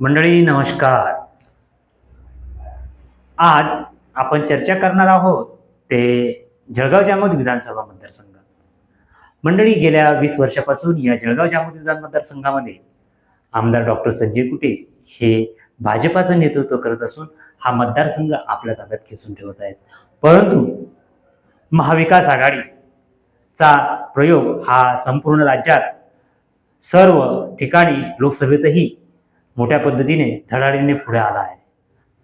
मंडळी नमस्कार. आज आपण चर्चा करणार आहोत ते जळगाव जामोद विधानसभा मतदारसंघ. मंडळी गेल्या वीस वर्षापासून या जळगाव जामोद विधान मतदारसंघामध्ये आमदार डॉक्टर संजय कुटे हे भाजपाचं नेतृत्व करत असून हा मतदारसंघ आपल्या ताब्यात खेचून ठेवत आहेत. परंतु महाविकास आघाडीचा प्रयोग हा संपूर्ण राज्यात सर्व ठिकाणी लोकसभेतही मोठ्या पद्धतीने धडाडीने पुढे आला आहे.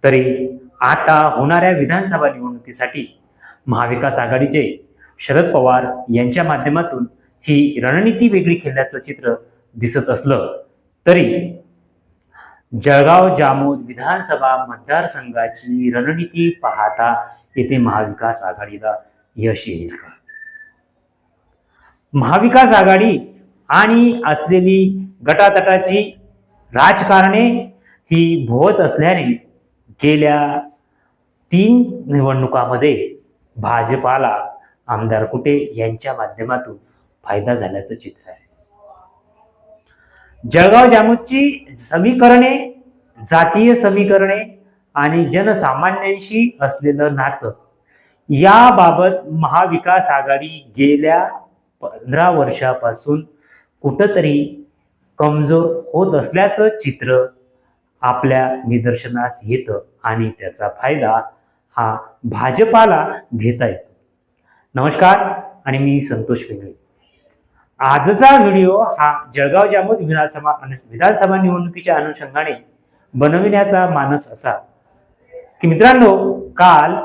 तरी आता होणाऱ्या विधानसभा निवडणुकीसाठी महाविकास आघाडीचे शरद पवार यांच्या माध्यमातून ही रणनीती वेगळी खेळल्याचं चित्र दिसत असलं तरी जळगाव जामोद विधानसभा मतदारसंघाची रणनीती पाहता येथे महाविकास आघाडीला यश येईल का? महाविकास आघाडी आणि असलेली गटातटाची राजकारणे ही भोवत असल्याने गेल्या तीन निवडणुकामध्ये भाजपाला आमदार कुटे यांच्या माध्यमातून फायदा झाल्याचं चित्र आहे. जळगाव जामोदची समीकरणे जातीय समीकरणे आणि जनसामान्यांशी असलेलं नातं याबाबत महाविकास आघाडी गेल्या पंधरा वर्षापासून कुठंतरी कमजोर होत असल्याचं चित्र आपल्या निदर्शनास येतं आणि त्याचा फायदा हा भाजपाला घेता येतो. नमस्कार आणि मी संतोष पिंगळे. आजचा व्हिडिओ हा जळगाव जामोद विधानसभा विधानसभा निवडणुकीच्या अनुषंगाने बनविण्याचा मानस असा की मित्रांनो काल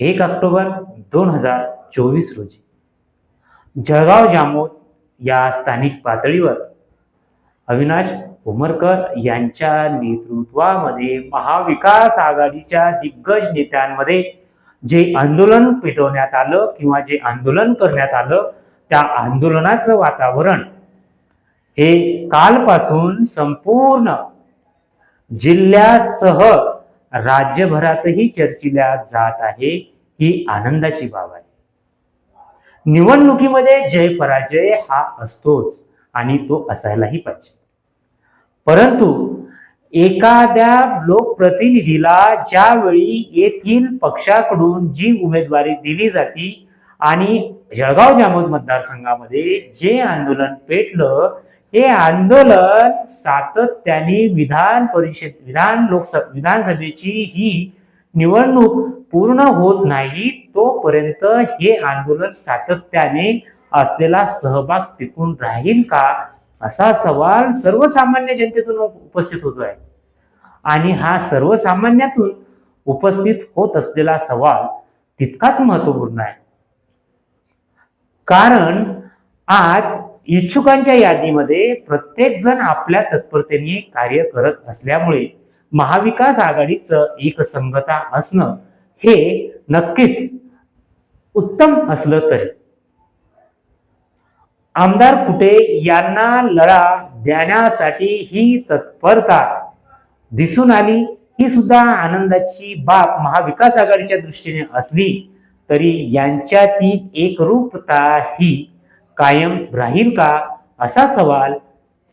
एक ऑक्टोबर दोन हजार चोवीस रोजी जळगाव जामोद या स्थानिक पातळीवर अविनाश उमरकर यांच्या नेतृत्वामध्ये महाविकास आघाडीच्या दिग्गज नेत्यांमध्ये जे आंदोलन पेटवण्यात आलं किंवा जे आंदोलन करण्यात आलं त्या आंदोलनाचं वातावरण हे कालपासून संपूर्ण जिल्ह्यासह राज्यभरातही चर्चिल्या जात आहे ही आनंदाची बाब आहे. निवडणुकीमध्ये जय पराजय हा असतोच आणि तो असायलाही पाहिजे. परंतु एखाद्या लोकप्रतिनिधीला ज्यावेळी येथील पक्षाकडून जी उमेदवारी दिली जाती आणि जळगाव जामोद मतदारसंघामध्ये जे आंदोलन पेटलं हे आंदोलन सातत्याने विधान परिषद विधान लोकसभा विधानसभेची ही निवडणूक पूर्ण होत नाही तोपर्यंत हे आंदोलन सातत्याने असलेला सहभाग टिकून राहील का? असा सवाल सर्वसामान्य जनतेतून उपस्थित होतोय. आणि हा सर्वसामान्यातून उपस्थित होत असलेला सवाल तितकाच महत्त्वपूर्ण आहे. कारण आज इच्छुकांच्या यादीमध्ये प्रत्येक जण आपल्या तत्परतेने कार्य करत असल्यामुळे महाविकास आघाडीचं एकसंगता असणं हे नक्कीच उत्तम असलं तरी. आमदार कुटे यांना लढा देण्यासाठी ही तत्परता दिसून आली. ही सुद्धा आनंदाची बाब महाविकास आघाडीच्या दृष्टीने असली तरी यांच्यातील एकरूपता ही कायम राहील का असा सवाल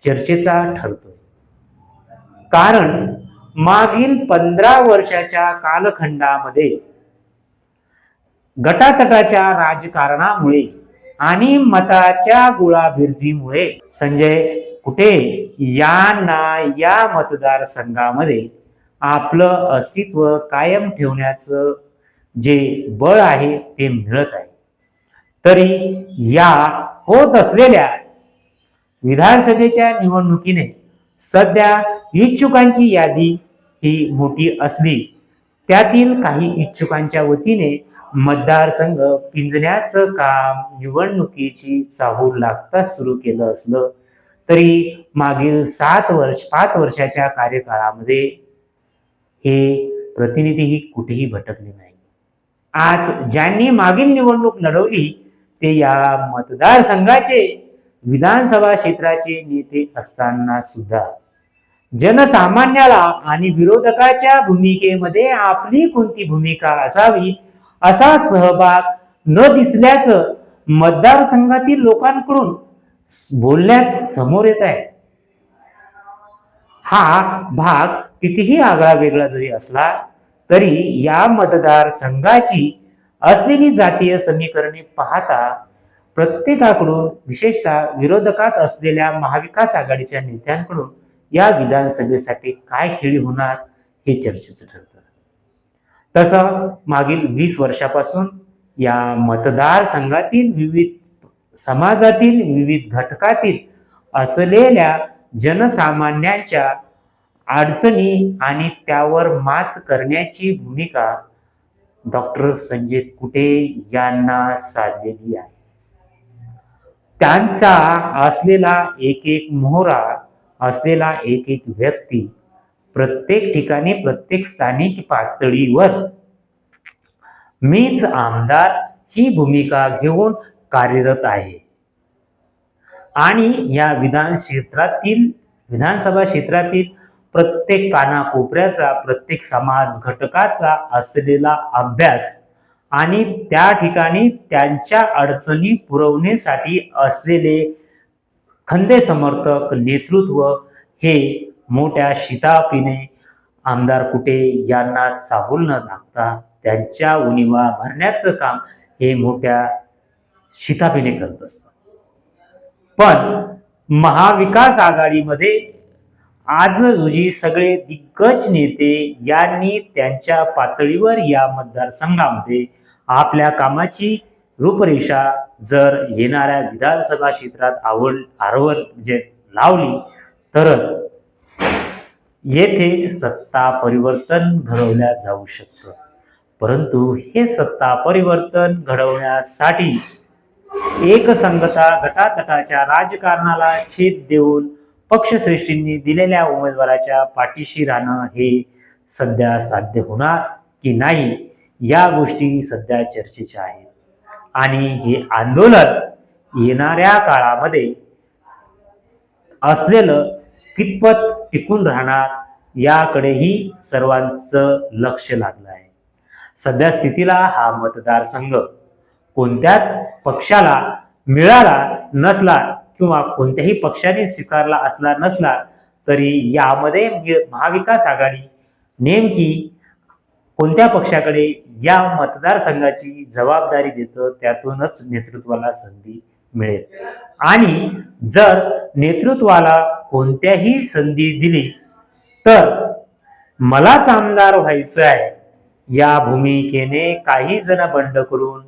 चर्चेचा ठरतो कारण मागील पंधरा वर्षाच्या कालखंडामध्ये गटातटाच्या राजकारणामुळे आणि मताच्या गुळाबिर्जीमुळे संजय कुठे? यांना या मतदारसंघामध्ये आपलं अस्तित्व कायम ठेवण्याचं जे बळ आहे ते मिळत आहे. तरी या होत असलेल्या विधानसभेच्या निवडणुकीने सध्या इच्छुकांची यादी ही मोठी असली त्यातील काही इच्छुकांच्या वतीने मतदारसंघ पिंजण्याचं काम निवडणुकीची चाहूल लागताच सुरू केलं असलं तरी मागील सात वर्ष पाच वर्षाच्या कार्यकाळामध्ये हे प्रतिनिधीही कुठेही भटकले नाही. आज ज्यांनी मागील निवडणूक लढवली ते या मतदारसंघाचे विधानसभा क्षेत्राचे नेते असताना सुद्धा जनसामान्याला आणि विरोधकाच्या भूमिकेमध्ये आपली कोणती भूमिका असावी असा सहभाग न दिसल्याचं मतदारसंघातील लोकांकडून बोलण्यात समोर येत आहे. हा भाग कितीही आगळा वेगळा जरी असला तरी या मतदारसंघाची असलेली जातीय समीकरणे पाहता प्रत्येकाकडून विशेषतः विरोधकात असलेल्या महाविकास आघाडीच्या नेत्यांकडून या विधानसभेसाठी काय खेळी होणार हे चर्चेचं ठरतं. तसं मागील वीस वर्षापासून या मतदारसंघातील विविध समाजातील विविध घटकातील असलेल्या जनसामान्यांच्या अडचणी आणि त्यावर मात करण्याची भूमिका डॉक्टर संजय कुटे यांना साधलेली आहे. त्यांचा असलेला एक एक मोहरा असलेला एक एक व्यक्ती प्रत्येक ठिकाणी प्रत्येक स्थानिक पातळीवर. मीच आमदार ही भूमिका घेऊन कार्यरत आहे. आणि या विधान क्षेत्रातील विधानसभा क्षेत्रातील प्रत्येक कानाकोपऱ्याचा प्रत्येक समाज घटकाचा असलेला अभ्यास आणि त्या ठिकाणी त्यांच्या अडचणी पुरवण्यासाठी असलेले खंदे समर्थक नेतृत्व हे मोठ्या शितापीने आमदार कुटे यांना साबूल न टाकता त्यांच्या उणिवा भरण्याचं काम हे मोठ्या शितापीने करत असतात. पण महाविकास आघाडीमध्ये आज रोजी सगळे दिग्गज नेते यांनी त्यांच्या पातळीवर या मतदारसंघामध्ये आपल्या कामाची रूपरेषा जर येणाऱ्या विधानसभा क्षेत्रात आवड आरवण म्हणजे लावली तरच येथे सत्ता परिवर्तन घडवल्या जाऊ शकतं. परंतु हे सत्ता परिवर्तन घडवण्यासाठी एकसंगता गटातटाच्या राजकारणाला छेद देऊन पक्षश्रेष्ठींनी दिलेल्या उमेदवाराच्या पाठीशी राहणं हे सध्या साध्य होणार की नाही या गोष्टी सध्या चर्चेच्या आहेत. आणि हे आंदोलन येणाऱ्या काळामध्ये असलेलं कितपत टिकून राहणार याकडेही सर्वांचं लक्ष लागलं आहे. सध्या स्थितीला हा मतदारसंघ कोणत्याच पक्षाला मिळाला नसला किंवा कोणत्याही पक्षाने स्वीकारला असला नसला तरी यामध्ये महाविकास आघाडी नेमकी कोणत्या पक्षाकडे या मतदारसंघाची जबाबदारी देतं त्यातूनच नेतृत्वाला संधी मिळेल. आणि जर नेतृत्वाला कोणत्याही संधी दिली तर मलाच आमदार व्हायचं आहे. या भूमिकेने काही जण बंड करून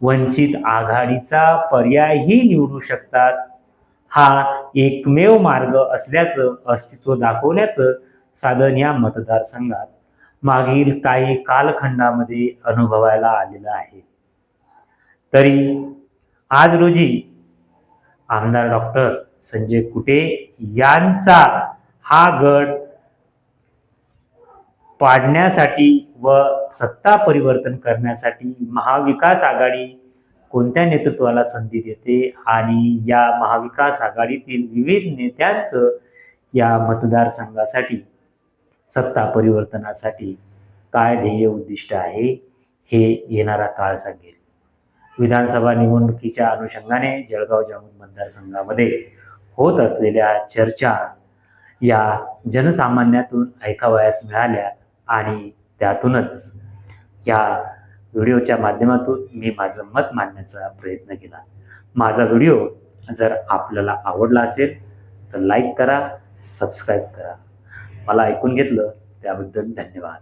वंचित आघाडीचा पर्यायही निवडू शकतात. हा एकमेव मार्ग असल्याचं अस्तित्व दाखवण्याचं साधन या मतदारसंघात मागील काही कालखंडामध्ये अनुभवायला आलेलं आहे. तरी आज रोजी आमदार डॉक्टर संजय कुटे यांचा हा गट पाडण्यासाठी व सत्ता परिवर्तन करण्यासाठी महाविकास आघाडी कोणत्या नेतृत्वाला संधी देते आणि या महाविकास आघाडीतील विविध नेत्यांचं या मतदारसंघासाठी सत्ता परिवर्तनासाठी काय ध्येय उद्दिष्ट आहे हे येणारा काळ सांगेल. विधानसभा निवडणुकीच्या अनुषंगाने जळगाव जामून मतदारसंघामध्ये होत असलेल्या चर्चा या जनसामान्यातून ऐकावयास मिळाल्या आणि त्यातूनच या व्हिडिओच्या माध्यमातून मी माझं मत मांडण्याचा प्रयत्न केला. माझा व्हिडिओ जर आपल्याला आवडला असेल तर लाईक करा सबस्क्राईब करा. मला ऐकून घेतलं त्याबद्दल धन्यवाद.